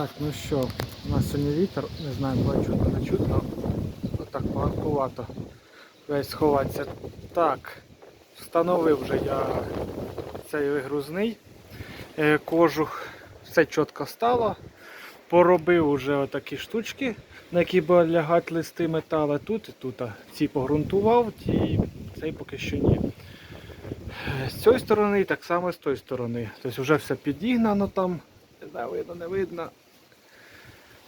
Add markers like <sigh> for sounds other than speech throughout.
Так, ну що, у нас сьогодні вітер, не знаю, буде чутно, не чутно. Отак поганкувато. Весь сховатися. Так, встановив вже я цей вигрузний е, кожух. Все чітко стало. Поробив вже отакі штучки, на які будуть лягати листи металу. Тут і тут. Ці погрунтував, ті цей поки що ні. Е, З цієї сторони і так само з тої сторони. Тобто вже все підігнано там. Не знаю, видно, не видно.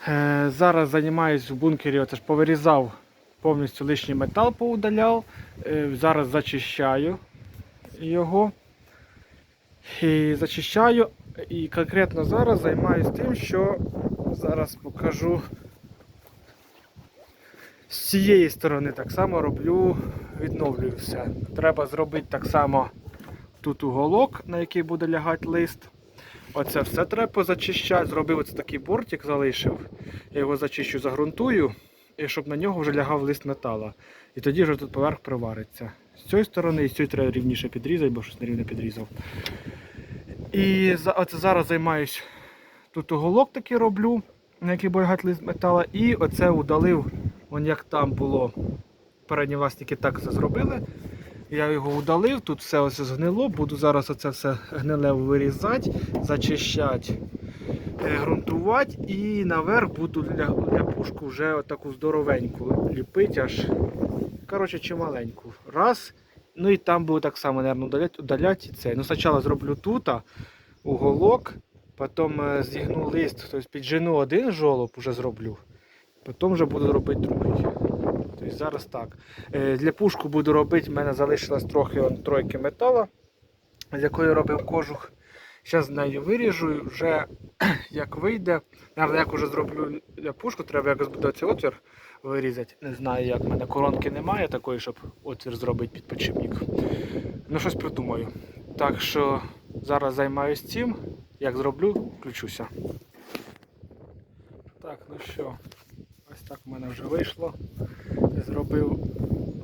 Е, зараз займаюся в бункері, оце ж повирізав повністю лишній метал, поудаляв. Е, зараз зачищаю його. І зачищаю. І конкретно зараз займаюся тим, що зараз покажу. З цієї сторони так само роблю, відновлюю все. Треба зробити так само тут уголок, на який буде лягати лист. Оце все треба позачищати. Зробив оце такий бортик, залишив. Я його зачищу, загрунтую, і щоб на нього вже лягав лист метала. І тоді вже тут поверх привариться. З цієї сторони і з цієї треба рівніше підрізати, бо щось нерівно підрізав. І оце зараз займаюсь. Тут уголок такий роблю, на який буде лист метала. І оце удалив, вон як там було. Передні власники так це зробили. Я його удалив, тут все ось згнило, буду зараз оце все гниле вирізати, зачищати, е, ґрунтувати і наверх буду для, пушку вже отаку здоровеньку ліпити аж. Коротше, чималеньку. Раз. Ну і там буду так само, мабуть, удаляти, удаляти це. Ну, спочатку зроблю тут уголок, потім е, зігну лист, тобто піджену один жолоб, вже зроблю, потім вже буду робити другий. Тобто зараз так. Е, Для пушку буду робити, в мене залишилось трохи он, тройки металу, з якої робив кожух. Зараз нею виріжу, вже <clears throat> як вийде. Наверно, як вже зроблю для пушку, треба якось буде цей отвір вирізати. Не знаю як, в мене коронки немає такої, щоб отвір зробити під підшипник. Ну щось придумаю. Так що зараз займаюся цим. Як зроблю, включуся. Так, ну що, так в мене вже вийшло. Зробив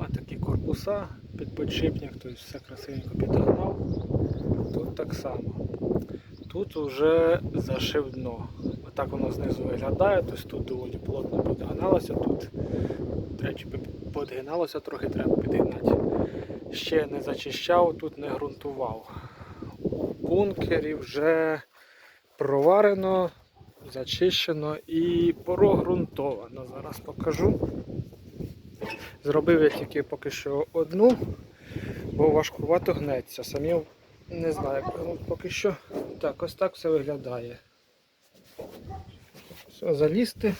отакі корпуса під підшипник, тобто все красивенько підгнав. Тут так само. Тут вже зашив дно. Отак воно знизу виглядає, тобто тут доволі плотно підгналося, тут тричі підгиналося, трохи треба підгинати. Ще не зачищав, тут не ґрунтував. У бункері вже проварено, зачищено і прогрунтовано. Зараз покажу. Зробив я тільки поки що одну, бо важкувато гнеться. Самі не знаю, поки що. Так, ось так все виглядає. Все, залізти.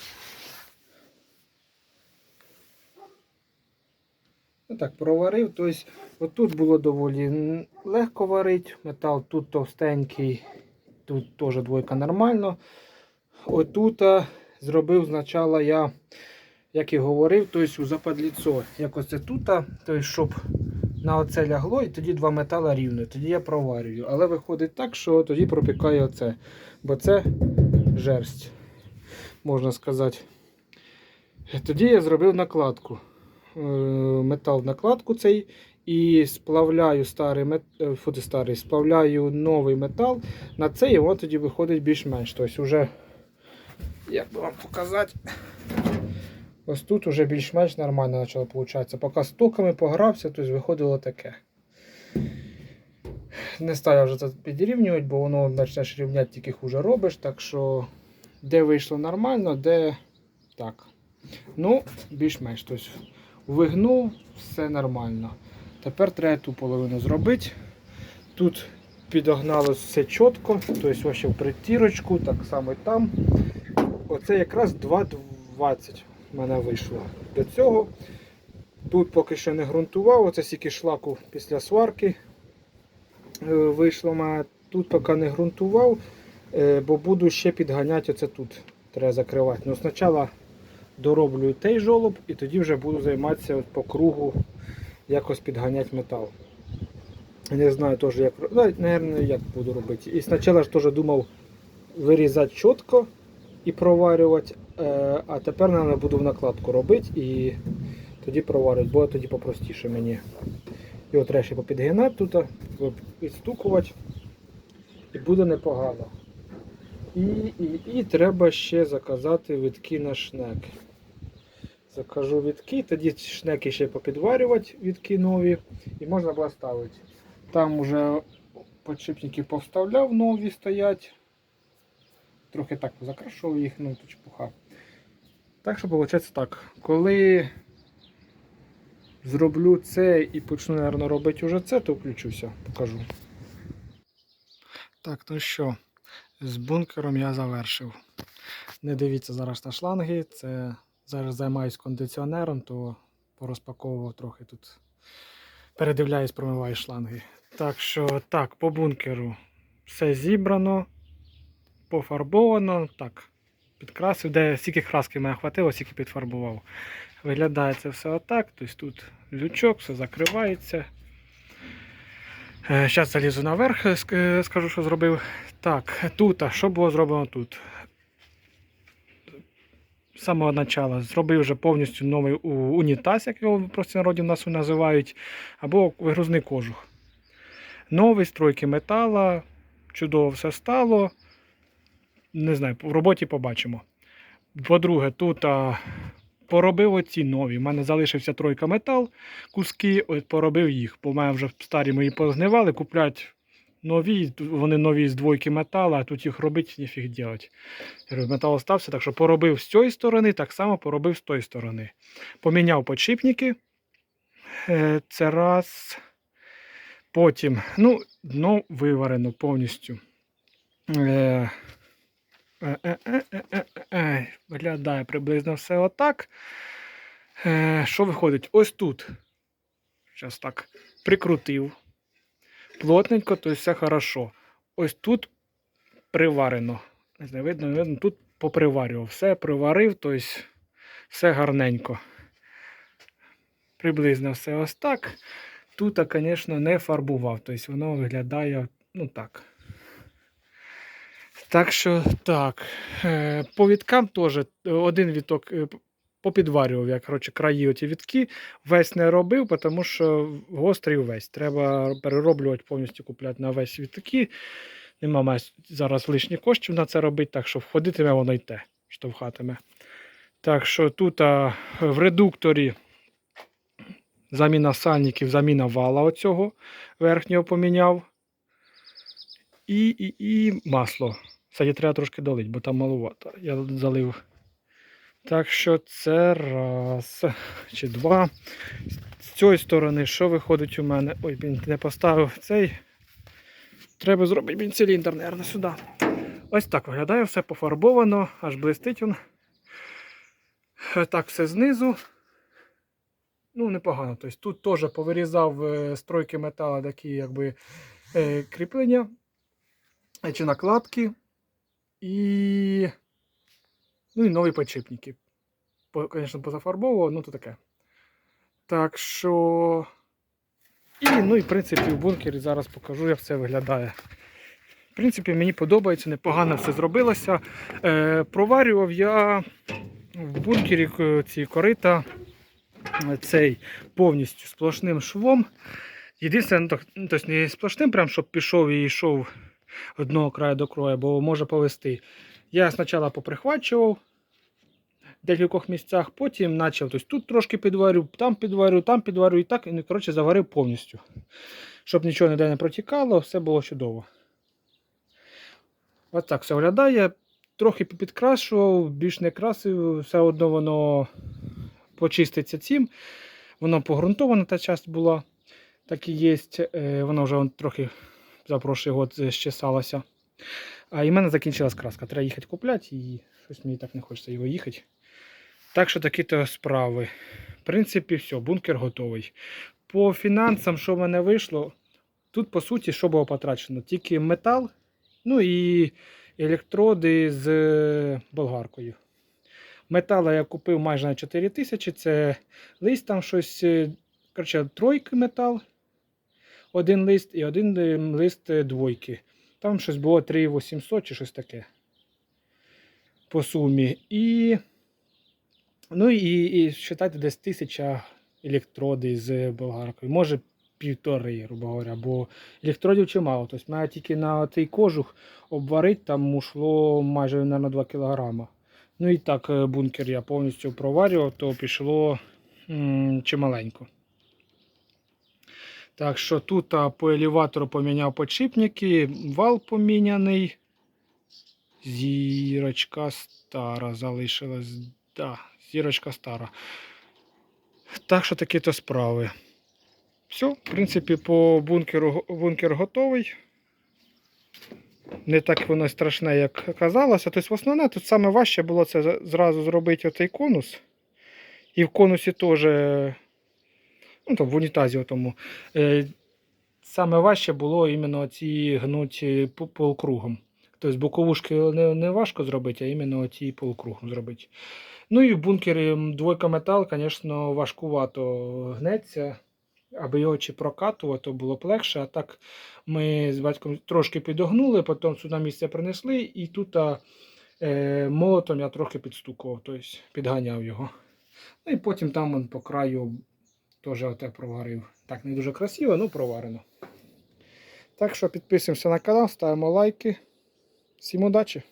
Ну так, проварив. Тобто, отут було доволі легко варити. Метал тут товстенький, тут теж двойка нормально. Отут зробив спочатку я, як і говорив, тобто у западліцо. Якось це тут, тобто, щоб на оце лягло, і тоді два метала рівно. Тоді я проварюю. Але виходить так, що тоді пропікає оце. Бо це жерсть, можна сказати. Тоді я зробив накладку. Е, Метал в накладку цей. І сплавляю старий е, фу, старий, сплавляю новий метал на цей, і воно тоді виходить більш-менш. Тобто вже, як би вам показати, ось тут вже більш-менш нормально почало получатися. Поки з токами погрався, тобто виходило таке. Не став вже це підрівнювати, бо воно почнеш рівняти, тільки хуже робиш. Так що де вийшло нормально, де так. Ну, більш-менш. Тобто вигнув, все нормально. Тепер треба ту половину зробити. Тут підогналося все чітко, тобто ось в притірочку, так само і там. Оце якраз 2,20 в мене вийшло до цього. Тут поки що не ґрунтував, оце стільки шлаку після сварки е, вийшло. Тут поки не ґрунтував, е, бо буду ще підганяти оце тут. Треба закривати. Ну, спочатку дороблю той жолоб і тоді вже буду займатися от по кругу якось підганяти метал. Не знаю теж як, ну, як буду робити. І спочатку ж теж думав вирізати чітко і проварювати, е, а тепер наверное, буду в накладку робити і тоді проварювати, бо тоді попростіше мені. Його треба ще попідгинати тут, відстукувати і буде непогано. І, і, і треба ще заказати вітки на шнек. Закажу вітки, тоді шнеки ще попідварювати, вітки нові, і можна буде ставити. Там вже подшипники повставляв, нові стоять. Трохи так закрашував їх, ну то чепуха. Так що виходить так. Коли зроблю це і почну, мабуть, робити вже це, то включуся, покажу. Так, ну що, з бункером я завершив. Не дивіться зараз на шланги. Це зараз займаюсь кондиціонером, то порозпаковував трохи тут. Передивляюсь, промиваю шланги. Так що так, по бункеру все зібрано, пофарбовано. Так, підкрасив, де стільки краски мене хватило, стільки підфарбував. Виглядає це все отак. Тобто тут лючок, все закривається. Зараз залізу наверх, е, скажу, що зробив. Так, тут, а що було зроблено тут? З самого початку зробив вже повністю новий унітаз, як його в простонародді в нас називають, або вигрузний кожух. Новий стройки метала, чудово все стало. Не знаю, в роботі побачимо. По-друге, тут а, поробив оці нові. У мене залишився тройка метал, куски, от поробив їх, бо в мене вже старі мої позгнивали, куплять нові, вони нові з двойки металу, а тут їх робити ніфіг говорю, Метал остався, так що поробив з цієї сторони, так само поробив з тої сторони. Поміняв подшипники. Е, Це раз. Потім, ну, дно виварено повністю. Виглядає приблизно все отак. Що виходить? Ось тут. Зараз так прикрутив. Плотненько, то все хорошо. Ось тут приварено. Не знаю, видно, видно. Тут поприварював. Все приварив, тобто все гарненько. Приблизно все ось так. Тут, звісно, не фарбував. Тобто воно виглядає ну так. Так що так. Е, По віткам теж один віток е, попідварював, я коротше, краї оті вітки. Весь не робив, тому що гострий весь. Треба перероблювати, повністю купляти на весь вітки. Нема зараз лишніх коштів на це робити, так що входитиме воно й те, штовхатиме. Так що тут а, в редукторі заміна сальників, заміна вала оцього верхнього поміняв. І, і, і масло. Кстати, треба трошки долити, бо там маловато. Я залив. Так що це раз чи два. З цієї сторони, що виходить у мене? Ой, він не поставив цей. Треба зробити він циліндр, мабуть, сюди. Ось так виглядає, все пофарбовано, аж блистить він. Так, все знизу. Ну, непогано. Тобто тут теж повирізав е, стройки металу такі якби е, кріплення чи накладки. І. Ну і нові підшипники. Звісно, позафарбовував, ну то таке. Так що. І, ну і в принципі в бункері зараз покажу, як це виглядає. В принципі, мені подобається, непогано все зробилося. Е, проварював я в бункері е, ці корита е, цей повністю сплошним швом. Єдине, ну, ну, тобто не сплошним, прям, щоб пішов і йшов одного краю до краю, бо може повести. Я спочатку поприхвачував в декількох місцях, потім почав тобто, тут трошки підварю, там підварю, там підварю і так, і коротше, заварив повністю. Щоб нічого ніде не протікало, все було чудово. Ось так все виглядає. Трохи підкрашував, більш не красив, все одно воно почиститься цим. Воно погрунтована та часть була. Так і є. Е, Воно вже трохи за прошлий год щесалося. А і в мене закінчилась краска. Треба їхати купляти і щось мені так не хочеться його їхати. Так що такі то справи. В принципі, все, бункер готовий. По фінансам, що в мене вийшло, тут по суті, що було потрачено? Тільки метал, ну і електроди з е, болгаркою. Метала я купив майже на 4 тисячі. Це лист там щось. е, Коротше, тройки метал. Один лист і один е, лист е, двойки. Там щось було 3800 чи щось таке. По сумі. І. Ну і, і вважайте, десь тисяча електроди з болгаркою. Може півтори, грубо говоря, бо електродів чимало. Тобто мене тільки на цей кожух обварити там ушло майже на 2 кг. Ну і так е, бункер я повністю проварював, то пішло м, чималенько. Так що тут по елеватору поміняв подшипники, вал поміняний. Зірочка стара залишилась. Да, зірочка стара. Так що такі то справи. Все, в принципі, по бункеру бункер готовий. Не так воно страшне, як казалося. Тобто, в основне тут саме важче було це зразу зробити оцей конус. І в конусі теж, ну там в унітазі тому. Е, саме важче було іменно ці гнуті по- полукругом. Тобто боковушки не, не важко зробити, а іменно ці полукругом зробити. Ну і в бункері двойка метал, звісно, важкувато гнеться. Аби його чи прокатувати, було б легше. А так ми з батьком трошки підогнули, потім сюди місце принесли, і тут е, молотом я трохи підстукував, тобто підганяв його. Ну і потім там он, по краю теж оте проварив. Так, не дуже красиво, але проварено. Так що підписуємося на канал, ставимо лайки. Всім удачі!